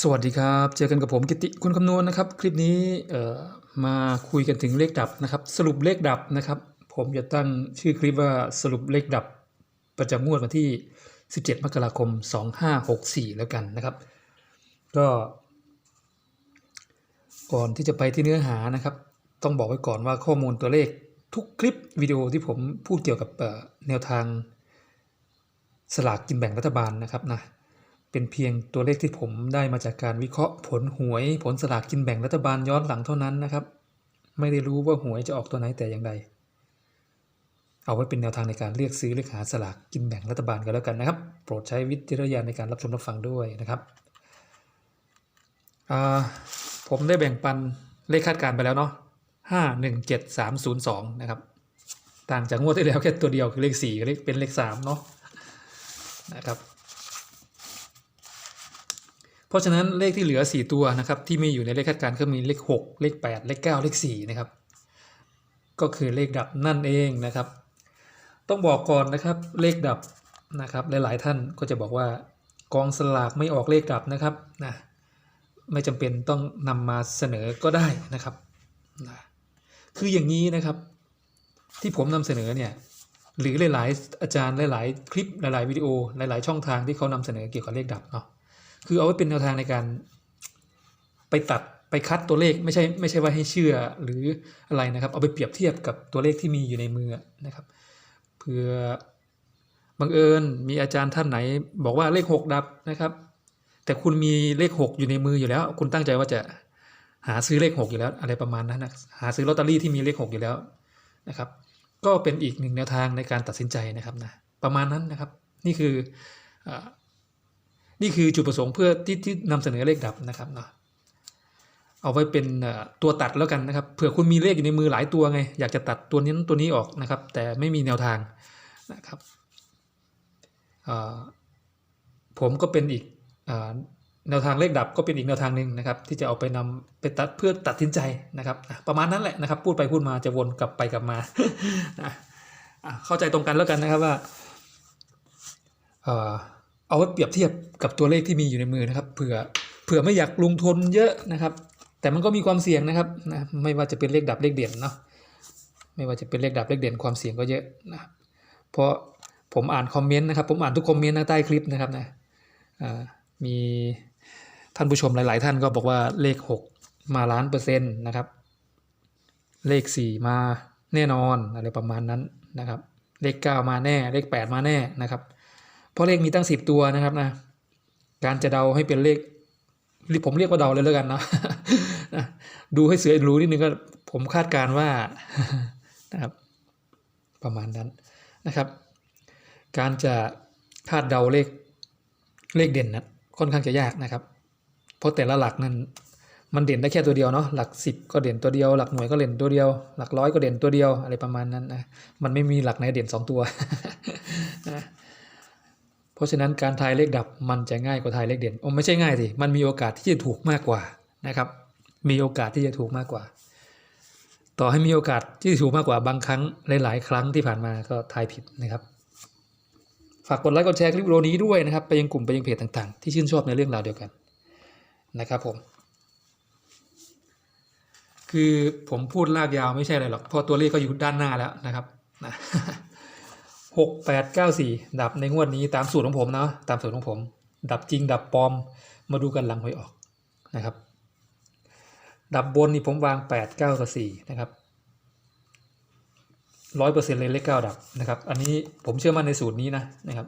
สวัสดีครับ เจอกันกับผมกิติคุณคำนวณนะครับ คลิปนี้มาคุยกันถึงเลขดับนะครับ สรุปเลขดับนะครับ ผมจะตั้งชื่อคลิปว่าสรุปเลขดับ ประจำงวดวันที่ 17 มกราคม 2564 แล้วกันนะครับ ก็ ก่อนที่จะไปที่เนื้อหานะครับ ต้องบอกไว้ก่อนว่าข้อมูลตัวเลขทุกคลิปวิดีโอที่ผมพูดเกี่ยวกับแนวทางสลากกินแบ่งรัฐบาลนะครับนะ เป็นเพียงตัวเลขที่ผมได้มาจากการวิเคราะห์ผลหวยผลสลากกินแบ่งรัฐบาลย้อนหลังเท่านั้นนะครับ ไม่ได้รู้ว่าหวยจะออกตัวไหนแต่อย่างใด เอาไว้เป็นแนวทางในการเลือกซื้อเลือกหาสลากกินแบ่งรัฐบาลกันแล้วกันนะครับ โปรดใช้วิจารณญาณในการรับชมรับฟังด้วยนะครับผมได้แบ่งปันเลขคาดการ์ไปแล้วเนาะห้าหนึ่งเจ็ดสามศูนย์สองนะครับ ต่างจากงวดที่แล้วแค่ตัวเดียวคือเลขสี่กับเลขเป็นเลขสามเนาะนะครับ เพราะฉะนั้นเลขที่เหลือ 4 ตัวนะครับที่มีอยู่ในเลขคาดการณ์ก็มีเลข 6 เลข 8 เลข 9 เลข4นะครับก็คือเลขดับนั่นเองนะครับ ต้องบอกก่อนนะครับเลขดับนะครับหลายๆท่านก็จะบอกว่ากองสลากไม่ออกเลขดับนะครับนะไม่จำเป็นต้องนำมาเสนอก็ได้นะครับนะคืออย่างนี้นะครับที่ผมนำเสนอเนี่ยหรือหลาย ๆ อาจารย์หลาย ๆ คลิปหลาย ๆ วิดีโอหลาย ๆ ช่องทางที่เขานำเสนอเกี่ยวกับเลขดับเนาะ คือเอาไว้เป็นแนวทางในการ ไปตัดไปคัดตัวเลขไม่ใช่ไม่ใช่ว่าให้เชื่อหรืออะไรนะครับ เอาไปเปรียบเทียบกับตัวเลขที่มีอยู่ในมือนะครับเพื่อบังเอิญมีอาจารย์ท่านไหน บอกว่าเลขหกดับนะครับ แต่คุณมีเลขหกอยู่ในมืออยู่แล้ว คุณตั้งใจว่าจะหาซื้อเลขหกอยู่แล้ว อะไรประมาณนั้นนะหาซื้อลอตเตอรี่ที่มีเลขหกอยู่แล้วนะครับ ก็เป็นอีกหนึ่งแนวทางในการตัดสินใจนะครับนะประมาณนั้นนะครับ นี่คืออ นี่คือจุดประสงค์เพื่อที่ที่นำเสนอเลขดับนะครับเนาะเอาไว้เป็นตัวตัดแล้วกันนะครับเผื่อคุณมีเลขอยู่ในมือหลายตัวไง อยากจะตัดตัวนี้ตัวนี้ออกนะครับ แต่ไม่มีแนวทางนะครับผมก็เป็นอีกอแนวทางเลขดับก็เป็นอีกแนวทางหนึ่งนะครับ ที่จะเอาไปนำไปตัดเพื่อตัดสินใจนะครับประมาณนั้นแหละนะครับ พูดไปพูดมาจะวนกลับไปกลับมาเข้าใจตรงกันแล้วกันนะครับว่า เอาไว้เปรียบเทียบกับตัวเลขที่มีอยู่ในมือนะครับเผื่อเผื่อไม่อยากลงทุนเยอะนะครับ แต่มันก็มีความเสี่ยงนะครับนะไม่ว่าจะเป็นเลขดับเลขเด่นเนาะไม่ว่าจะเป็นเลขดับเลขเด่นความเสี่ยงก็เยอะนะเพราะผมอ่านคอมเมนต์นะครับผมอ่านทุกคอมเมนต์ใต้คลิปนะครับนะมีท่านผู้ชมหลาย ๆ ท่านก็บอกว่าเลข 6 มาล้านเปอร์เซ็นต์นะครับ เลข 4 มาแน่นอนอะไรประมาณนั้นนะครับ เลข 9 มาแน่เลข 8 มาแน่นะครับ เพราะเลขมีตั้งสิบตัวนะครับนะ การจะเดาให้เป็นเลขผมเรียกว่าเดาเลยแล้วกันเนาะดูให้เสือรู้นิดนึงก็ผมคาดการณ์ว่านะครับ ประมาณนั้นนะครับ การจะคาดเดาเลขเลขเด่นนะค่อนข้างจะยากนะครับ เพราะแต่ละหลักนั้นมันเด่นได้แค่ตัวเดียวเนาะหลักสิบก็เด่นตัวเดียว หลักหน่วยก็เด่นตัวเดียว หลักร้อยก็เด่นตัวเดียวอะไรประมาณนั้นนะมันไม่มีหลักไหนเด่นสองตัว เพราะฉะนั้นการทายเลขดับมันจะง่ายกว่าทายเลขเด่นโอ้ไม่ใช่ง่ายสิมันมีโอกาสที่จะถูกมากกว่านะครับ มีโอกาสที่จะถูกมากกว่า ต่อให้มีโอกาสที่ถูกมากกว่าบางครั้งหลายๆครั้งที่ผ่านมาก็ทายผิดนะครับ ฝากกดไลค์กดแชร์คลิปวิดีโอนี้ด้วยนะครับ ไปยังกลุ่มไปยังเพจต่างๆ ที่ชื่นชอบในเรื่องราวเดียวกันนะครับผมคือผมพูดลากยาวไม่ใช่อะไรหรอกเพราะตัวเลขก็อยู่ด้านหน้าแล้วนะครับนะ หกแปดเก้าสี่ดับในงวดนี้ตามสูตรของผมนะตามสูตรของผม ดับจริงดับปลอมมาดูกันหลังหวยออกนะครับ ดับบนนี่ผมวางแปดเก้ากับสี่นะครับร้อยเปอร์เซ็นต์เลยเลขเก้าดับนะครับ อันนี้ผมเชื่อมั่นในสูตรนี้นะนะครับ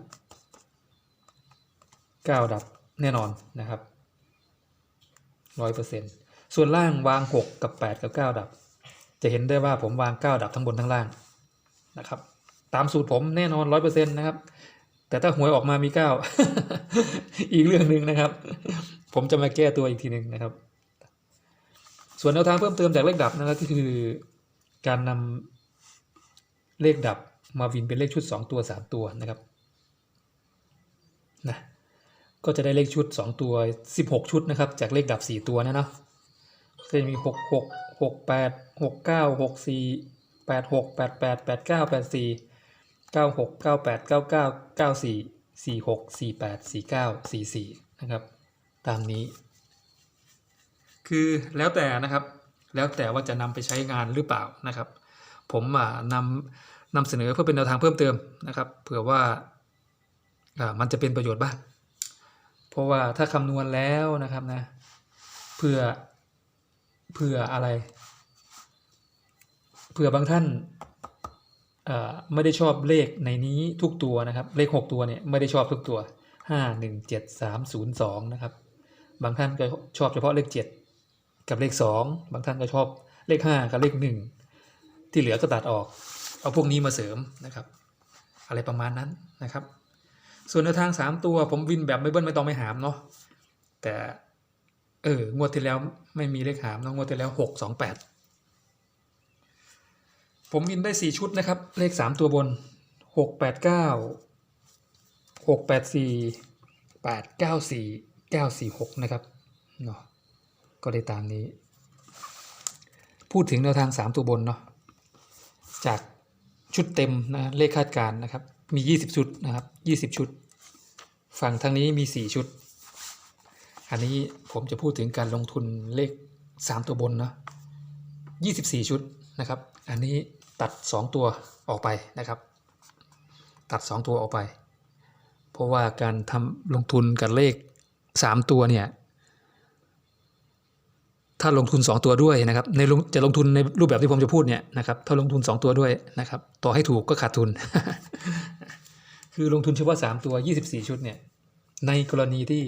เก้าดับแน่นอนนะครับร้อยเปอร์เซ็นต์ส่วนล่างวางหกกับแปดกับเก้าดับ จะเห็นได้ว่าผมวางเก้าดับทั้งบนทั้งล่างนะครับ ตามสูตรผมแน่นอนร้อยเปอร์เซ็นต์นะครับ แต่ถ้าหวยออกมามีเก้าอีกเรื่องหนึ่งนะครับ ผมจะมาแก้ตัวอีกทีหนึ่งนะครับ ส่วนแนวทางเพิ่มเติมจากเลขดับนะครับก็คือการนำเลขดับมาวินเป็นเลขชุด 2 ตัว 3 ตัวนะครับนะก็จะได้เลขชุด 2 ตัว 16 ชุดนะครับ จากเลขดับ 4 ตัวนะเนาะก็จะมี 6 6 6 8 6 9 6 4 8 6 8 8 8 9 8 4 9 6 9 8 9 9 9 4 4 6 4 8 4 9 4 4 นะครับ ตามนี้ คือแล้วแต่นะครับ แล้วแต่ว่าจะนำไปใช้งานหรือเปล่านะครับ ผมอ่านำนำเสนอเพื่อเป็นแนวทางเพิ่มเติมนะครับ เผื่อว่าอ่ามันจะเป็นประโยชน์บ้าง เพราะว่าถ้าคำนวณแล้วนะครับนะ เพื่อเพื่ออะไร เผื่อบางท่าน ไม่ได้ชอบเลขในนี้ทุกตัวนะครับ เลข 6 ตัวเนี่ยไม่ได้ชอบทุกตัว 5 1 7 3 0 2 นะครับ บางท่านก็ชอบเฉพาะเลข 7 กับเลข 2 บางท่านก็ชอบเลข 5 กับเลข 1 ที่เหลือก็ตัดออก เอาพวกนี้มาเสริมนะครับ อะไรประมาณนั้นนะครับ ส่วนในวทาง 3 ตัวผมวินแบบไม่เบิ้ลไม่ต้องไม่หามเนาะแต่เอองวดที่แล้วไม่มีเลขหามเนาะงวดที่แล้ว 6 2 8 ผมวินได้ 4 ชุดนะครับ เลข 3 ตัวบน 6 8 9 6 8 4 8 9 4 9 4 6 นะครับเนาะก็ได้ตามนี้ พูดถึงแนวทาง 3 ตัวบนเนาะจากชุดเต็มนะเลขคาดการนะครับ มี 20 ชุดนะครับ 20 ชุด ฝั่งทางนี้มี 4 ชุด อันนี้ผมจะพูดถึงการลงทุนเลข 3 ตัวบนเนาะ24 ชุดนะครับ อันนี้ ตัด 2 ตัวออกไปนะครับ ตัด 2 ตัวออกไป เพราะว่าการทำลงทุนกับเลข 3 ตัวเนี่ยถ้าลงทุน 2 ตัวด้วยนะครับในจะลงทุนในรูปแบบที่ผมจะพูดเนี่ยนะครับถ้าลงทุน 2 ตัวด้วยนะครับต่อให้ถูกก็ขาดทุน คือลงทุนเฉพาะ3ตัว 24 ชุดเนี่ยในกรณีที่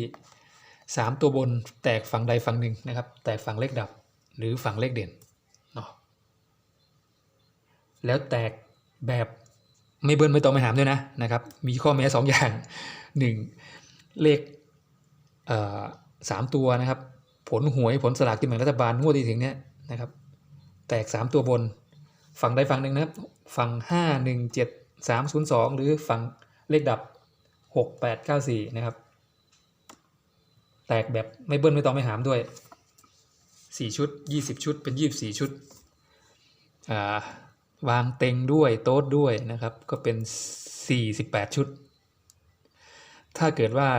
3 ตัวบนแตกฝั่งใดฝั่งหนึ่งนะครับ แตกฝั่งเลขดับ หรือฝั่งเลขเด่น แล้วแตกแบบไม่เบิ้ลไม่ตองไม่หามด้วยนะนะครับ มีข้อแม้สองอย่างหนึ่งเลขสามตัวนะครับ ผลหวยผลสลากกินแบ่งรัฐบาลงวดที่ถึงเนี้ยนะครับ แตกสามตัวบน ฝั่งใดฝั่งหนึ่งนะครับ ฝั่งห้าหนึ่งเจ็ดสามศูนย์สองหรือฝั่งเลขดับหกแปดเก้าสี่นะครับ แตกแบบไม่เบิ้ลไม่ตองไม่หามด้วยสี่ชุดยี่สิบชุดเป็นยี่สิบสี่ชุดอ่า วางเต็งด้วยโต๊ดด้วยนะครับ ก็เป็น 48 ชุด ถ้าเกิดว่า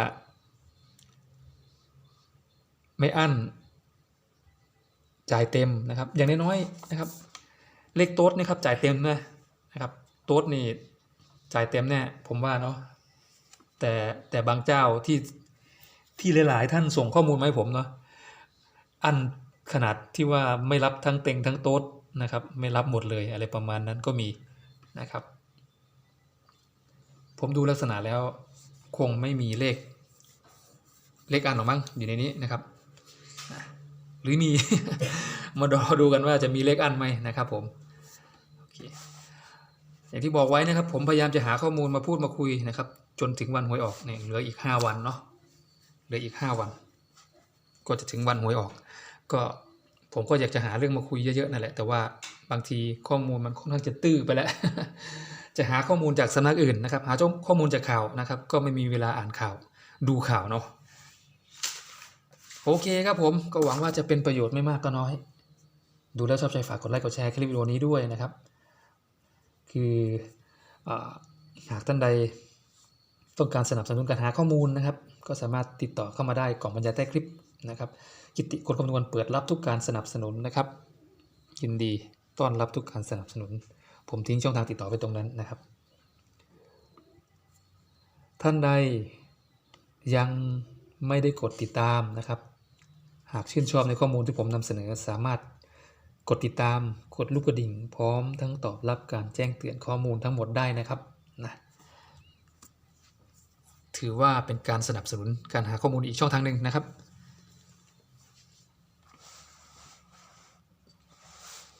ไม่อั้น จ่ายเต็มนะครับ อย่างน้อยๆนะครับ เลขโต๊ดนี่ครับ จ่ายเต็มนะนะครับ โต๊ดนี่จ่ายเต็มแน่ผมว่าเนาะแต่แต่บางเจ้าที่ที่หลายๆท่านส่งข้อมูลมาให้ผมเนาะอันขนาดที่ว่าไม่รับทั้งเต็งทั้งโต๊ด นะครับ ไม่รับหมดเลยอะไรประมาณนั้นก็มีนะครับ ผมดูลักษณะแล้วคงไม่มีเลข เลขอันหรอกมั้งอยู่ในนี้นะครับหรือมีมาดอดูกันว่าจะมีเลขอันไหมนะครับผมอเคอย่างที่บอกไว้นะครับ ผมพยายามจะหาข้อมูลมาพูดมาคุยนะครับ จนถึงวันหวยออกเนี่ยเหลืออีกห้าวันเนาะเหลืออีกห้าวัน ก็จะถึงวันหวยออก ก็ ผมก็อยากจะหาเรื่องมาคุยเยอะๆนั่นแหละ แต่ว่าบางทีข้อมูลมันค่อนข้างจะตื้อไปแล้ว จะหาข้อมูลจากสำนักอื่นนะครับ หาข้อมูลจากข่าวนะครับ ก็ไม่มีเวลาอ่านข่าว ดูข่าวเนาะ โอเคครับผม ก็หวังว่าจะเป็นประโยชน์ไม่มากก็น้อย ดูแล้วชอบใจฝากกดไลค์กดแชร์คลิปวิดีโอนี้ด้วยนะครับ คืออหากท่านใดต้องการสนับสนุนการหาข้อมูลนะครับ ก็สามารถติดต่อเข้ามาได้กล่องบรรยายใต้คลิป นะครับ กิติกฎคำนวณเปิดรับทุกการสนับสนุนนะครับ ยินดีต้อนรับทุกการสนับสนุน ผมทิ้งช่องทางติดต่อไปตรงนั้นนะครับ ท่านใดยังไม่ได้กดติดตามนะครับ หากชื่นชอบในข้อมูลที่ผมนำเสนอสามารถกดติดตามกดลูกกระดิ่ง พร้อมทั้งตอบรับการแจ้งเตือนข้อมูลทั้งหมดได้นะครับนะถือว่าเป็นการสนับสนุนการหาข้อมูลอีกช่องทางหนึ่งนะครับ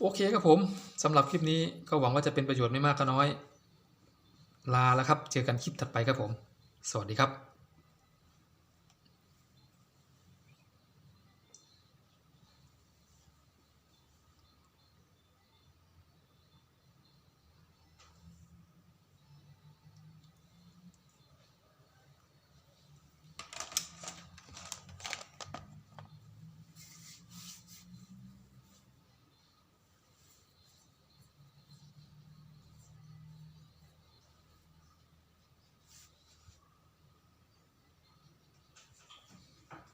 โอเคครับผมสำหรับคลิปนี้ก็หวังว่าจะเป็นประโยชน์ไม่มากก็น้อย ลาแล้วครับ เจอกันคลิปถัดไปครับผม สวัสดีครับ